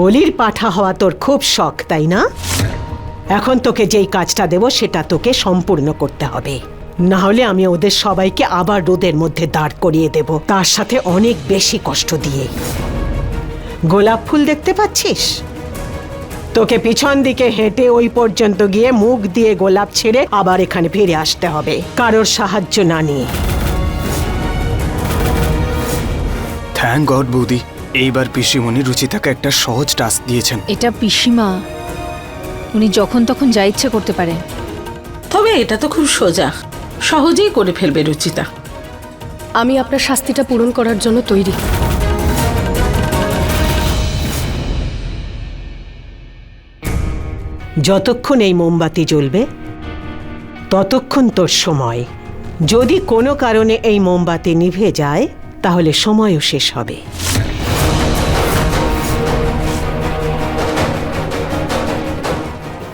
বলির পাঠা হওয়া তোর খুব শখ, তাই না? এখন তোকে যেই কাজটা দেব, সেটা তোকে সম্পূর্ণ করতে হবে। না হলে আমি ওদের সবাইকে আবার রোদের মধ্যে দাঁড় করিয়ে দেব, তার সাথে অনেক বেশি কষ্ট দিয়ে। গোলাপ ফুল দেখতে পাচ্ছিস? তোকে পিছন দিকে হেঁটে ওই পর্যন্ত গিয়ে মুখ দিয়ে গোলাপ ছেড়ে আবার এখানে ফিরে আসতে হবে, কারোর সাহায্য না নিয়ে। থ্যাংক গড বৌদি। এইবার পিসিমণি রুচিতাকে একটা সহজ টাস্ক দিয়েছেন। এটা পিসিমা উনি যখন তখন যা ইচ্ছে করতে পারে তবে এটা তো খুব সোজা। সহজেই করে ফেলবে রুচিতা। আমি আপনার শাস্তিটা পূরণ করার জন্য তৈরি। যতক্ষণ এই মোমবাতি জ্বলবে ততক্ষণ তোর সময়। যদি কোনো কারণে এই মোমবাতি নিভে যায় তাহলে সময়ও শেষ হবে।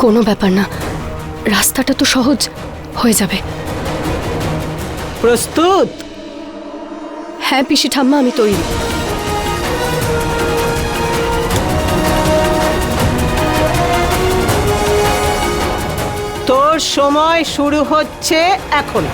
কোনো ব্যাপার না। রাস্তাটা তো সহজ হয়ে যাবে। প্রস্তুত? হ্যাঁ পিসি ঠাম্মা আমি তৈরি। তোর সময় শুরু হচ্ছে এখন।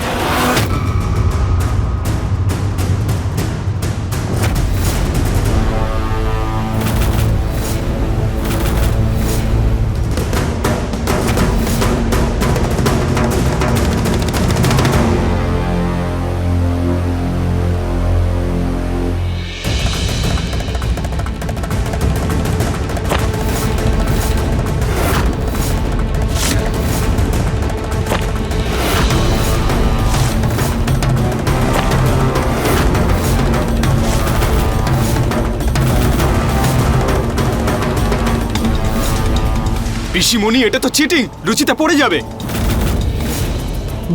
পিসিমণি এটা তো চিটিং রুচিতা পড়ে যাবে।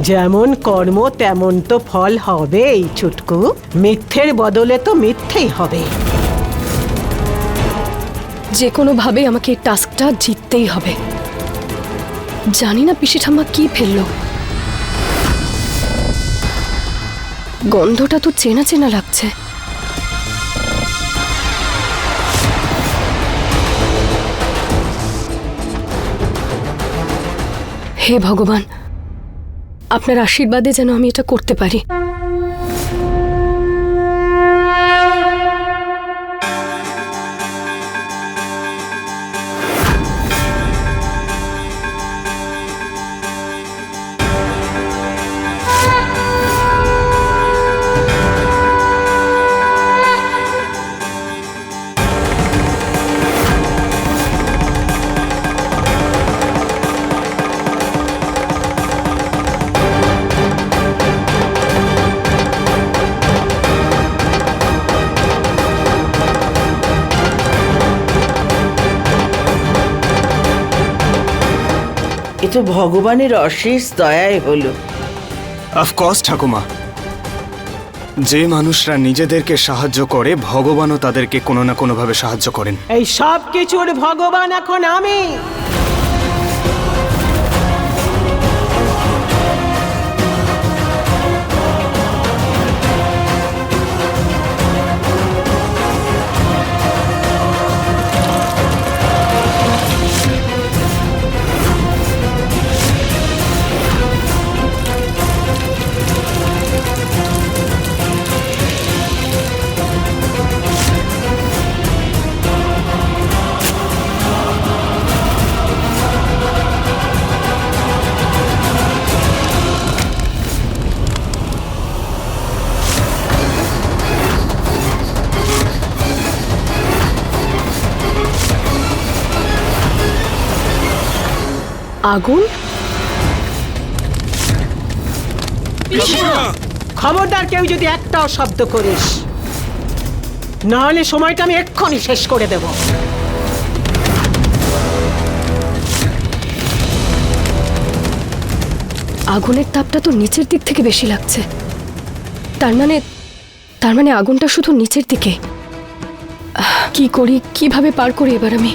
যেমন কর্ম তেমন তো ফল হবেই ছুটকু। মিথ্যের বদলে তো মিথ্যেই হবে। যে কোনোভাবে আমাকে এই টাস্কটা জিততেই হবে। জানি না পিসি ঠাম্মা কি ফেলল। গন্ধটা তো চেনা চেনা লাগছে। হে ভগবান আপনার আশীর্বাদে যেন আমি এটা করতে পারি। এ তো ভগবানের অশেষ দয়ায় হলো। অফকোর্স ঠাকুমা। যে মানুষরা নিজেদেরকে সাহায্য করে ভগবানও তাদেরকে কোনো না কোনোভাবে সাহায্য করেন। এই সব কিছুর ভগবান এখন আমি। আগুন? খবরদার কেউ যদি একটাও শব্দ করিস নাহলে সময়টা আমি এক্ষুনি শেষ করে দেব। আগুনের তাপটা তো নিচের দিক থেকে বেশি লাগছে। তার মানে তার মানে আগুনটা শুধু নিচের দিকে। কি করি কীভাবে পার করি এবার আমি?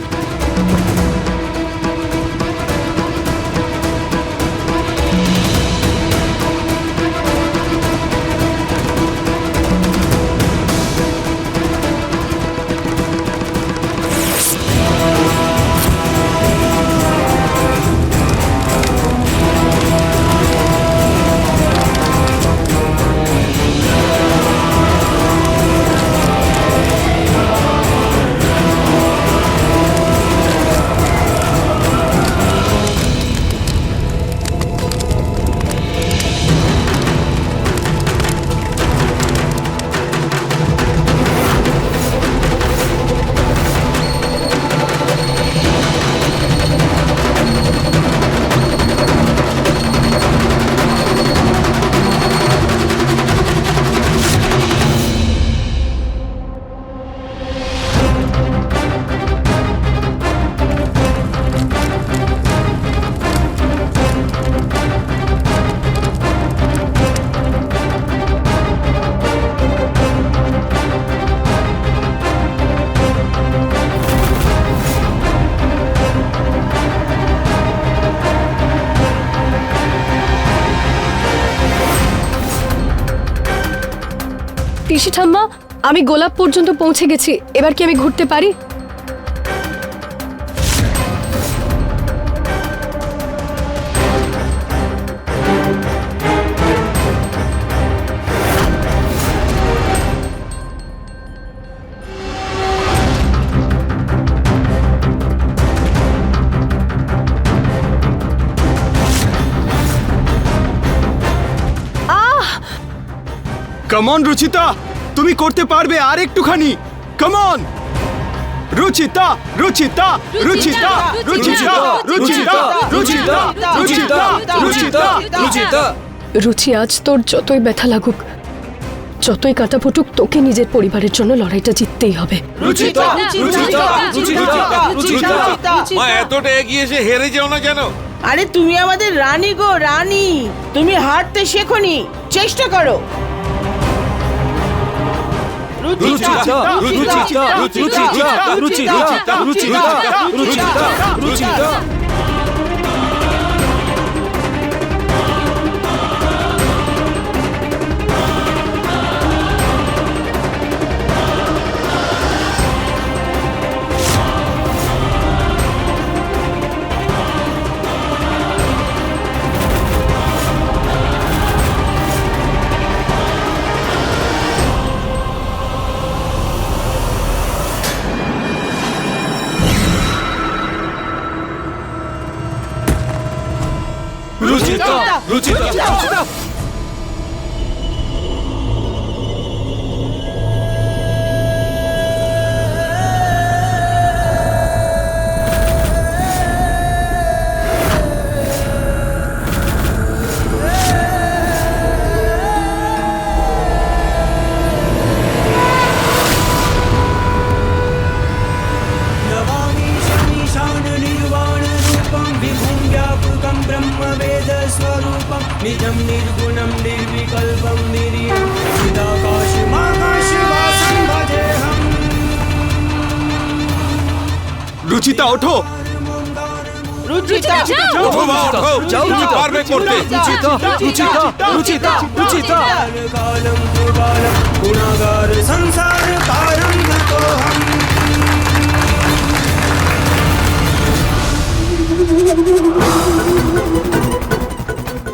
পিসি ঠাম্মা আমি গোলাপ পর্যন্ত পৌঁছে গেছি। এবার কি আমি ঘুরতে পারি? কমন রুচিতা তুমি করতে পারবে আর একটুখানি কমন রুচিতা রুচিতা রুচিতা রুচিতা রুচিতা রুচিতা রুচিতা রুচিতা রুচিতা রুচি আজ তোর যতই ব্যথা লাগুক যতই কাটা ফুটুক তোকে নিজের পরিবারের জন্য লড়াইটা জিততেই হবে রুচিতা রুচিতা রুচিতা রুচিতা মা এতটা এগিয়ে এসে হেরে যেও না কেন আরে তুমি আমাদের রানী গো রানী তুমি হারতে শেখনি চেষ্টা করো 루치 있다 루치 있다 루치 있다 루치 있다 루치 있다 루치 있다 루치 있다 루치다 루치다 루치다 रुचिता रुचिता रुचिता गुणागार संसार पारंग तो हम।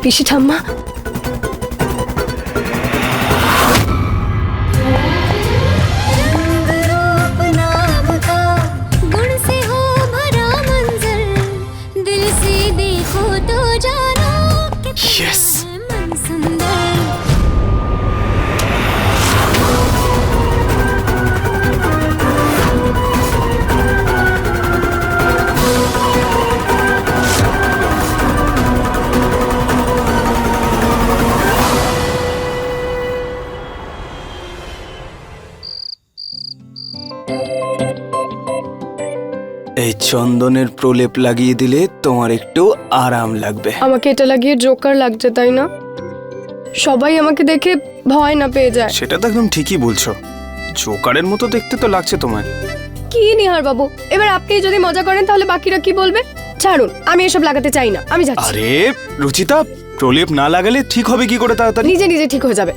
পিসি ঠাম্মা এই চন্দনের প্রলেপ লাগিয়ে দিলে তোমার একটু আরাম লাগবে। আমাকে এটা লাগিয়ে জোকার লাগছে তাই না? সবাই আমাকে দেখে ভয় না পেয়ে যায়। সেটা তো একদম ঠিকই বলছো। জোকারের মতো দেখতে তো লাগছে তোমায়। কি নিহার বাবু এবার আপনি যদি মজা করেন তাহলে বাকিরা কি বলবে? ছাড়ুন আমি এসব লাগাতে চাই না আমি যাচ্ছি। আরে রুচিতা প্রলেপ না লাগালে ঠিক হবে কি করে তাড়াতাড়ি? নিজে নিজে ঠিক হয়ে যাবে।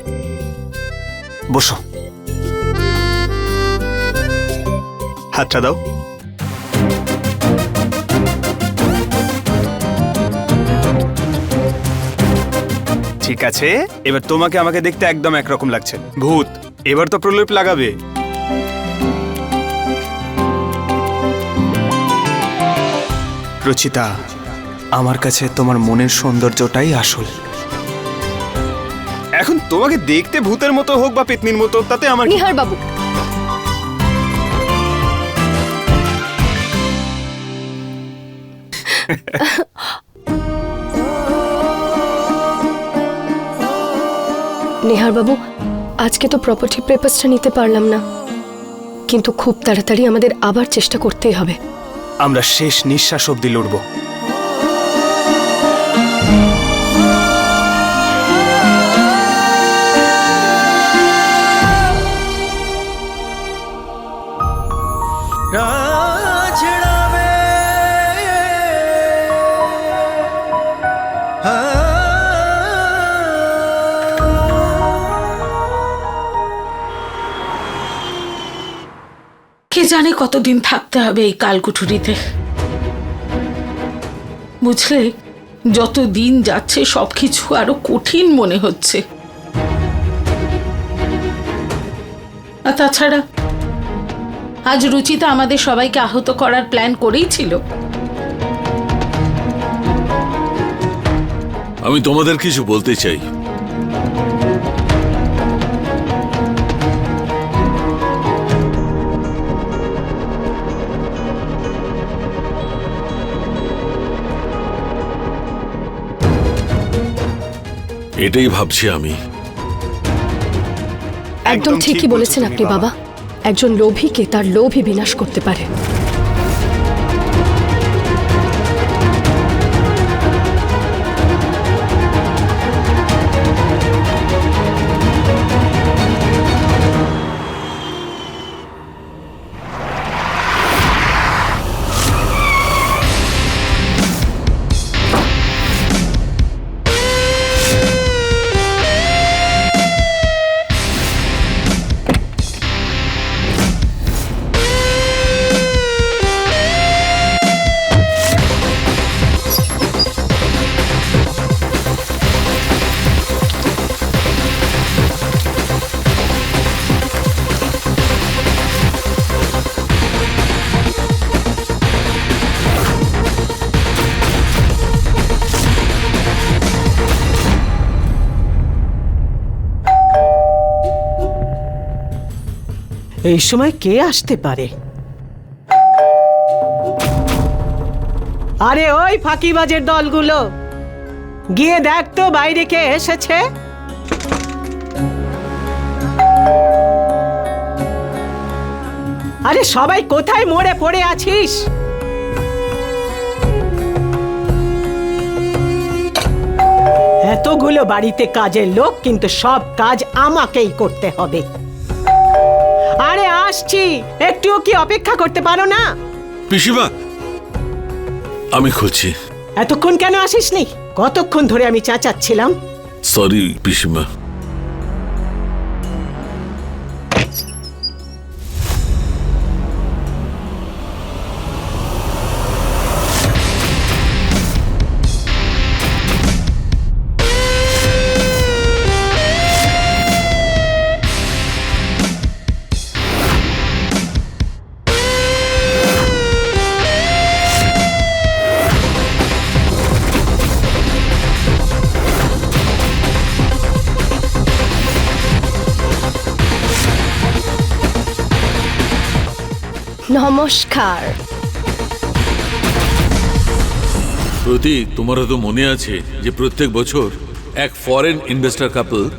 বসো। হাতটা দাও। ঠিক আছে? এবার তোমাকে আমাকে দেখতে একদম একরকম লাগছে। ভূত, এবার তো প্রলেপ লাগাবে। রচিতা, আমার কাছে তোমার মনের সৌন্দর্যটাই আসল। এখন তোমাকে দেখতে ভূতের মতো হোক বা পেতনির মতো, তাতে আমার? নিহার বাবু। বাবু আজকে তো প্রপার্টি পেপারসটা নিতে পারলাম না। কিন্তু খুব তাড়াতাড়ি আমাদের আবার চেষ্টা করতেই হবে। আমরা শেষ নিঃশ্বাস অব্দি লড়ব। কতদিন থাকতে হবে এই কালকুঠুরিতে? বুঝলে যত দিন যাচ্ছে সবকিছু আরও কঠিন মনে হচ্ছে। আর তাছাড়া, আজ রুচিতা আমাদের সবাইকে আহত করার প্ল্যান করেই ছিল। আমি তোমাদের কিছু বলতে চাই। এটাই ভাবছি আমি। একদম ঠিকই বলেছেন আপনি বাবা। একজন লোভীকে তার লোভই বিনাশ করতে পারে। এই সময় কে আসতে পারে? আরে ওই ফাঁকিবাজের দলগুলো। গিয়ে দেখ তো বাইরে কে এসেছে। আরে সবাই কোথায় মরে পড়ে আছিস? এতগুলো বাড়িতে কাজের লোক, কিন্তু সব কাজ আমাকেই করতে হবে। আসছি। একটুও কি অপেক্ষা করতে পারো না? পিসিমা আমি খুঁজছি এতক্ষণ কেন আসিসনি? কতক্ষণ ধরে আমি চাচাচ্ছিলাম? সরি পিসিমা। নমস্কার। প্রতীক তোমার তো মনে আছে যে প্রত্যেক বছর এক ফরেন ইনভেস্টর কাপল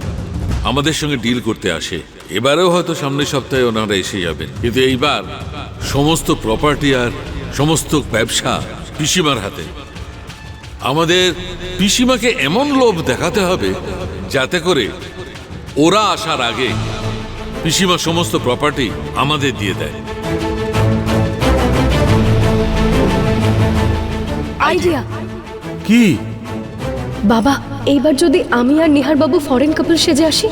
আমাদের সঙ্গে ডিল করতে আসে। এবারেও হয়তো সামনের সপ্তাহে ওনারা এসে যাবেন। কিন্তু এইবার সমস্ত প্রপার্টি আর সমস্ত ব্যবসা পিসিমার হাতে। আমাদের পিসিমাকে এমন লোভ দেখাতে হবে যাতে করে ওরা আসার আগে পিসিমা সমস্ত প্রপার্টি আমাদের দিয়ে দেয়। আইডিয়া। কি? বাবা এইবার যদি আমি আর নিহার বাবু ফরেন কাপল সেজে আসি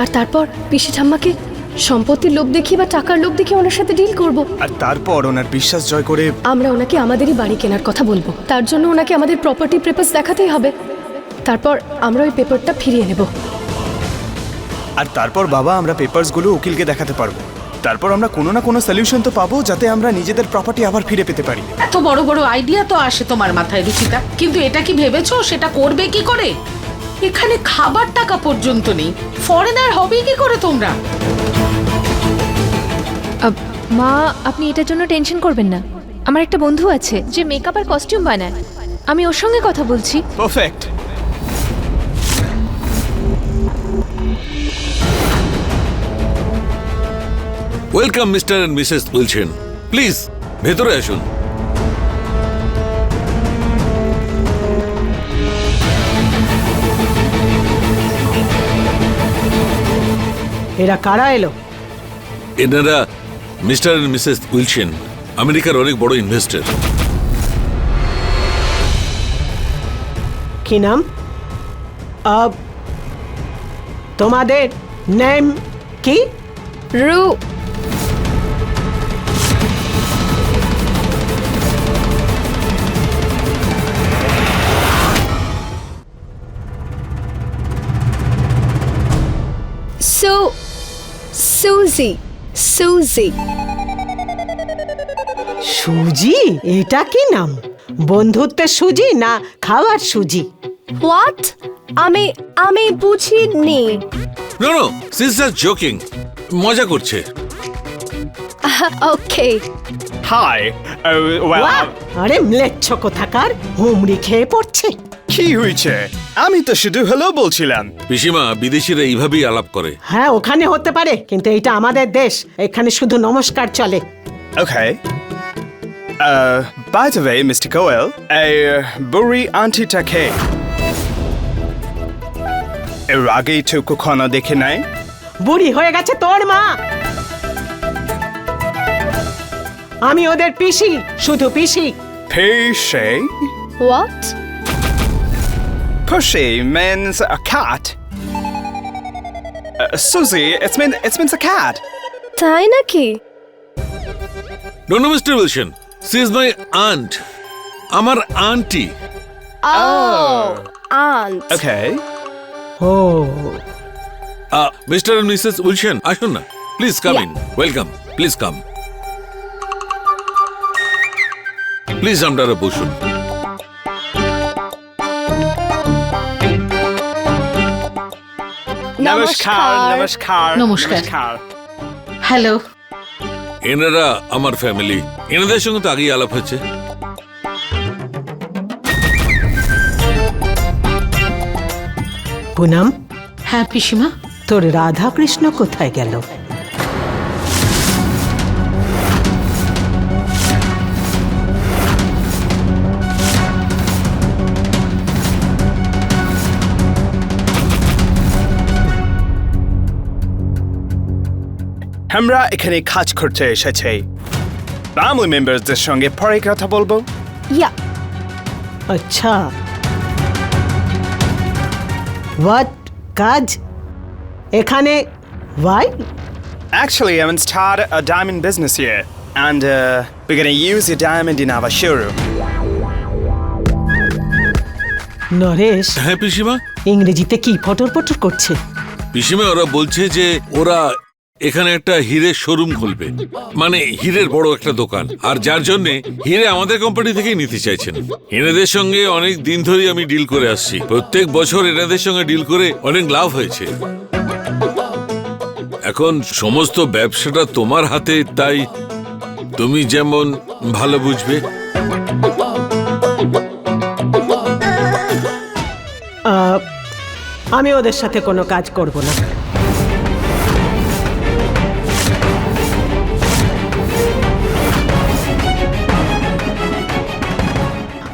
আর তারপর পিসি ঠাম্মাকে সম্পত্তির লোভ দেখিয়ে বা টাকার লোভ দেখিয়ে ওনার সাথে ডিল করব। আর তারপর ওনার বিশ্বাস জয় করে আমরা ওনাকে আমাদেরই বাড়ি কেনার কথা বলব। তার জন্য ওনাকে আমাদের প্রপার্টি পেপার্স দেখাতেই হবে। তারপর আমরা ওই পেপারটা ফিরিয়ে নেব। আর তারপর বাবা আমরা পেপারসগুলো উকিলকে দেখাতে পারব। তারপর আমরা কোনো না কোনো সলিউশন তো পাবো যাতে আমরা নিজেদের প্রপার্টি আবার ফিরে পেতে পারি। এত বড় বড় আইডিয়া তো আসে তোমার মাথায় রুচিতা। কিন্তু এটা কি ভেবেছো? সেটা করবে কি করে? এখানে খাবার টাকা পর্যন্ত নেই। ফরেনার হবে কি করে তোমরা? মা আপনি এটার জন্য টেনশন করবেন না। আমার একটা বন্ধু আছে যে মেকআপ আর কস্টিউম বানায়। আমি ওর সঙ্গে কথা বলছি। Perfect welcome mister and Mrs বলছেন প্লিজ ভেতরে আসুন। এরা কারা এলো? এনারা মিস্টার এন্ড মিসেস উইলসেন আমেরিকার অনেক বড় ইনভেস্টর কি নাম? তোমাদের নেম কি? রু সুজি সুজি সুজি এটা কি নাম? বন্ধুত্বের সুজি না খাওয়ার সুজি? হোয়াট আমি আমি বুঝিনি। নো নো সিস্টার জোকিং মজা করছে। ওকে হাই বাহ! আরে ম্লেচ্ছ কোথাকার হুমড়ি খেয়ে পড়ছে। কি হয়েছে? আমি তো শুধু হ্যালো বলছিলাম। পিসিমা বিদেশিরা এইভাবেই আলাপ করে। হ্যাঁ ওখানে হতে পারে কিন্তু এটা আমাদের দেশ এখানে শুধু নমস্কার চলে। Okay. Uh, by the way, Mr. Coel, a বুড়ি আন্টিটাকে এর আগেই তো কখনো দেখে নাই বুড়ি হয়ে গেছে তোর মা। আমি ওদের পিসি শুধু পিসি। Pushy? What Pushy means a cat. Uh, Susie, it's meant it's meant a cat. তাই নাকি? No no mister Wilson she is my aunt আমার আন্টি ও আন্ট Okay. ও মিস্টার এন্ড মিসেস উইলসন আসুন না. Please come in welcome please come please আপনারা বসুন. নমস্কার। হ্যালো। এনারা আমার ফ্যামিলি এনাদের সঙ্গে তো আগেই আলাপ হচ্ছে পুনাম? হ্যাঁ পিসিমা। তোর রাধা কৃষ্ণ কোথায় গেল? আমরা এখানে কাজ করতে এসেছি। ফ্যামিলি মেম্বারসদের সঙ্গে পরে কথা বলব। ইয়া আচ্ছা। হোয়াট কাজ? এখানে? Why Actually, I'm started a diamond business here, and uh, we're gonna use your diamond in our showroom. Naresh. হ্যাঁ পিসিমা? ইংরেজিতে কি ফটর পটর করছে? পিসিমা ওরা বলছে যে ওরা এখানে একটা হীরের শোরুম খুলবে। মানে হীরের বড় একটা দোকান। আর যার জন্য হিরে আমাদের কোম্পানি থেকেই নিতে চাইছেন। এনাদের সঙ্গে অনেক দিন ধরেই আমি ডিল করে আসছি। প্রত্যেক বছর এনাদের সঙ্গে ডিল করে অনেক লাভ হয়েছে। এখন সমস্ত ব্যবসাটা তোমার হাতে, তাই তুমি যেমন ভালো বুঝবে। আমি ওদের সাথে কোনো কাজ করব না।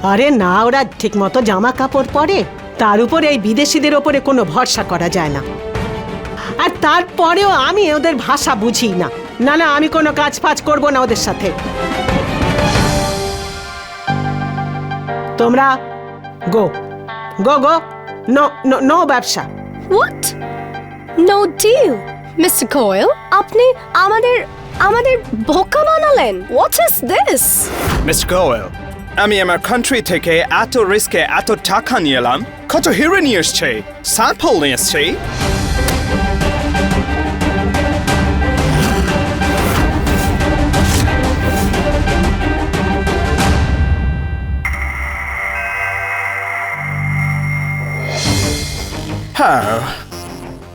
আরে না ওরা ঠিকমতো জামা কাপড় পরে। তার উপর এই বিদেশিদের ওপরে কোনো ভরসা করা যায় না। আর তারপরেও আমি ওদের ভাষা বুঝি না। না না আমি কোনো কাজ ফাজ করব না ওদের সাথে। তোমরা go go go no no no ব্যবসা। What no deal mister Goel আপনি আমাদের আমাদের বোকা বানালেন। What is this Mr. Goel, আমি আমার কান্ট্রি থেকে এত রিস্কে এত টাকা নিয়ে এলাম কত হিরো নিয়ে এসছে স্যাম্পল নিয়ে এসছে। হ্যাঁ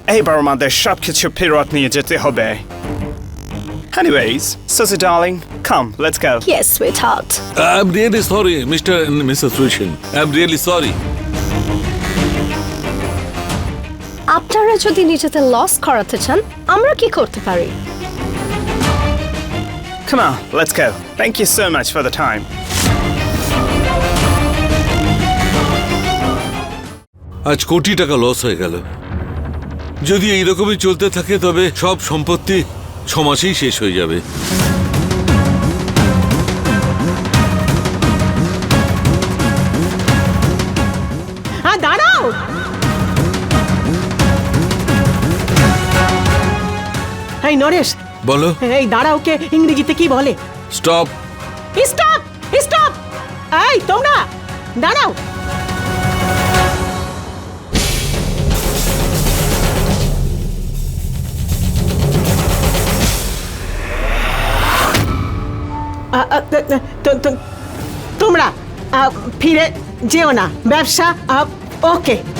এইবার আমাদের সব কিছু ফেরত নিয়ে যেতে হবে। Anyways, Susie darling, come, let's go. Yes sweetheart I'm really sorry, Mr. and Mrs. Wilson. I'm really sorry. আপনারা যদি নিজেদের লস করাতে চান আমরা কি করতে পারি Come on, let's go. Thank you so much for the time. আজ কোটি টাকা লস হয়ে গেল যদি এইরকমই চলতে থাকে তবে সব সম্পত্তি ছ মাসেই শেষ হয়ে যাবে এই নরেশ। বলো। এই দাঁড়া ওকে ইংরেজিতে কি বলে? স্টপ। স্টপ! স্টপ! এই তোমরা! দাঁড়াও। তোমরা ফিরে যেও না। ব্যবসা ওকে।